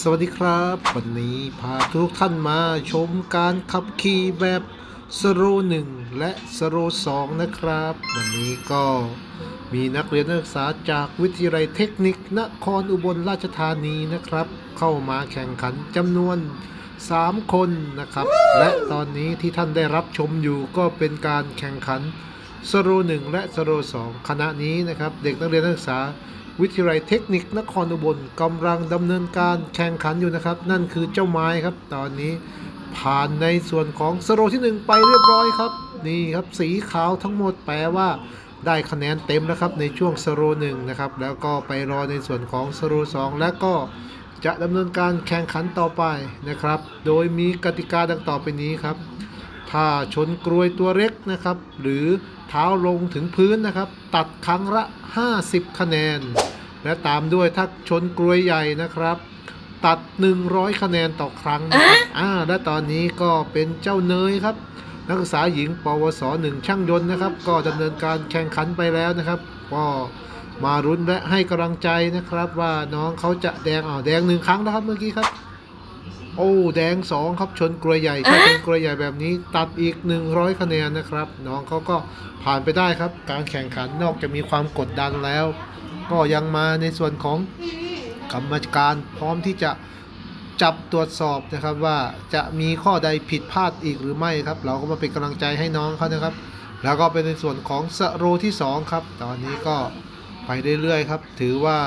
สวัสดีครับ วันนี้พาทุกท่านมาชมการขับขี่แบบสโรหนึ่งและสโรสองนะครับ วันนี้ก็มีนักเรียนนักศึกษาจากวิทยาลัยเทคนิคนครอุบลราชธานีนะครับ เข้ามาแข่งขันจำนวน 3 คนนะครับ และตอนนี้ที่ท่านได้รับชมอยู่ก็เป็นการแข่งขันสโรหนึ่งและสโรสองคณะนี้นะครับ เด็กนักเรียนนักศึกษา วิทยาลัยเทคนิคนครอุบลกำลังดำเนินการแข่งขันอยู่นะครับ นั่นคือเจ้าไม้ครับ ตอนนี้ผ่านในส่วนของสโรที่1ไปเรียบร้อยครับ นี่ครับสีขาวทั้งหมดแปลว่าได้คะแนนเต็มแล้วครับในช่วงสโรหนึ่งนะครับ แล้วก็ไปรอในส่วนของสโรสองและก็จะดำเนินการแข่งขันต่อไปนะครับ โดยมีกติกาดังต่อไปนี้ครับ ถ้าชนกรวยตัวเล็กนะครับ หรือเท้าลงถึงพื้นนะครับ ตัดครั้งละ 50 คะแนน และตามด้วยถ้าชนกรวยใหญ่นะครับ ตัด 100 คะแนนต่อครั้งนะครับอ่าและตอนนี้ก็เป็นเจ้าเนยครับ นักศึกษาหญิง ปวสหนึ่งช่างยนต์นะครับ ก็ดำเนินการแข่งขันไปแล้วนะครับ ก็มารุ้นและให้กำลังใจนะครับ ว่าน้องเขาจะแดงอ่าวแดงหนึ่งครั้งนะครับเมื่อกี้ครับ โอ้แดงสองครับชนกลวยใหญ่ถ้าเป็นกลวยใหญ่แบบนี้ ตัดอีก 100 คะแนนนะครับ น้องเขาก็ผ่านไปได้ครับ การแข่งขันนอกจากมีความกดดันแล้ว ก็ยังมาในส่วนของกรรมการพร้อมที่จะจับตรวจสอบนะครับว่าจะมีข้อใดผิดพลาดอีกหรือไม่ครับ เราก็มาเป็นกำลังใจให้น้องเขานะครับ แล้วก็เป็นในส่วนของสโรที่สองครับ ตอนนี้ก็ไปเรื่อยๆครับ ถือว่า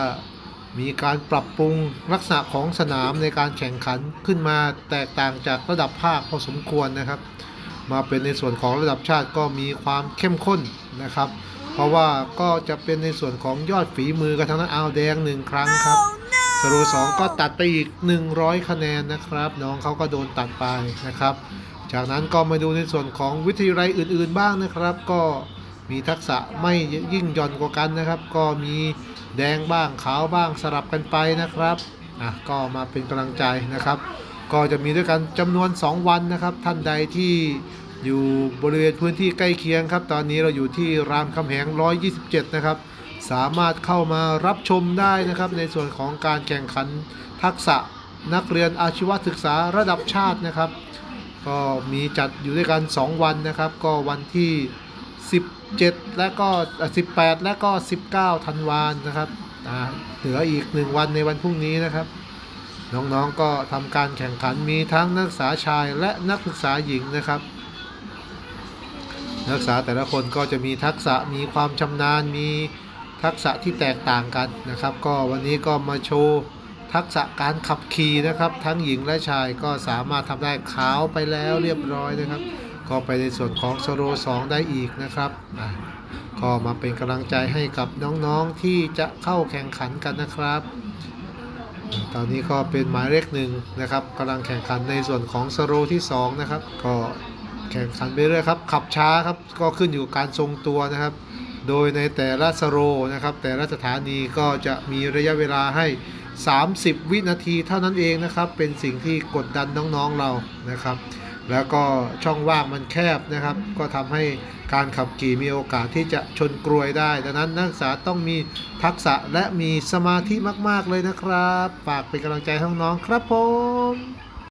มีการปรับปรุงลักษณะของสนามในการแข่งขันขึ้นมาแตกต่างจากระดับภาคพอสมควรนะครับ มาเป็นในส่วนของระดับชาติก็มีความเข้มข้นนะครับ เพราะว่าก็จะเป็นในส่วนของยอดฝีมือกันทั้งนั้นเอาแดงหนึ่งครั้งครับสโรสองก็ตัดไปอีก 100 คะแนนนะครับ น้องเขาก็โดนตัดไปนะครับ จากนั้นก็มาดูในส่วนของวิทยาลัยอื่นๆบ้างนะครับ ก็ มีทักษะไม่ยิ่งย่อนกว่ากันนะครับ ก็มีแดงบ้างขาวบ้างสลับกันไปนะครับอะก็มาเป็นกำลังใจนะครับ ก็จะมีด้วยกันจำนวน 2 วันนะครับ ท่านใดที่อยู่บริเวณพื้นที่ใกล้เคียงครับ ตอนนี้เราอยู่ที่รามคำแหง 127 นะครับ สามารถเข้ามารับชมได้นะครับ ในส่วนของการแข่งขันทักษะนักเรียนอาชีวศึกษาระดับชาตินะครับ ก็มีจัดอยู่ด้วยกัน 2 วันนะครับ ก็วันที่ 17 และก็18 และก็ 19 ธันวาคมนะครับอ่าเหลืออีก 1 วันในวันพรุ่งนี้นะครับ น้องๆก็ทำการแข่งขันมีทั้งนักศึกษาชายและนักศึกษาหญิงนะครับ นักศึกษาแต่ละคนก็จะมีทักษะมีความชำนาญมีทักษะที่แตกต่างกันนะครับ ก็วันนี้ก็มาโชว์ทักษะการขับขี่นะครับ ทั้งหญิงและชายก็สามารถทำได้ขาวไปแล้วเรียบร้อยนะครับ ก็ไปในส่วนของสโรสองได้อีกนะครับก็มาเป็นกำลังใจให้กับน้องๆที่จะเข้าแข่งขันกันนะครับ ตอนนี้ก็เป็นหมายเลขหนึ่งนะครับกำลังแข่งขันในส่วนของสโรที่สองนะครับก็แข่งขันไปเรื่อยครับขับช้าครับก็ขึ้นอยู่กับการทรงตัวนะครับ โดยในแต่ละสโรนะครับ แต่ละสถานีก็จะมีระยะเวลาให้ 30 วินาทีเท่านั้นเองนะครับ เป็นสิ่งที่กดดันน้องๆเรานะครับ แล้วก็ช่องว่างมันแคบนะครับ ก็ทำให้การขับขี่มีโอกาสที่จะชนกรวยได้ ดังนั้นนักศึกษาต้องมีทักษะและมีสมาธิมาก ๆ เลยนะครับ ฝากเป็นกำลังใจให้น้องๆครับผม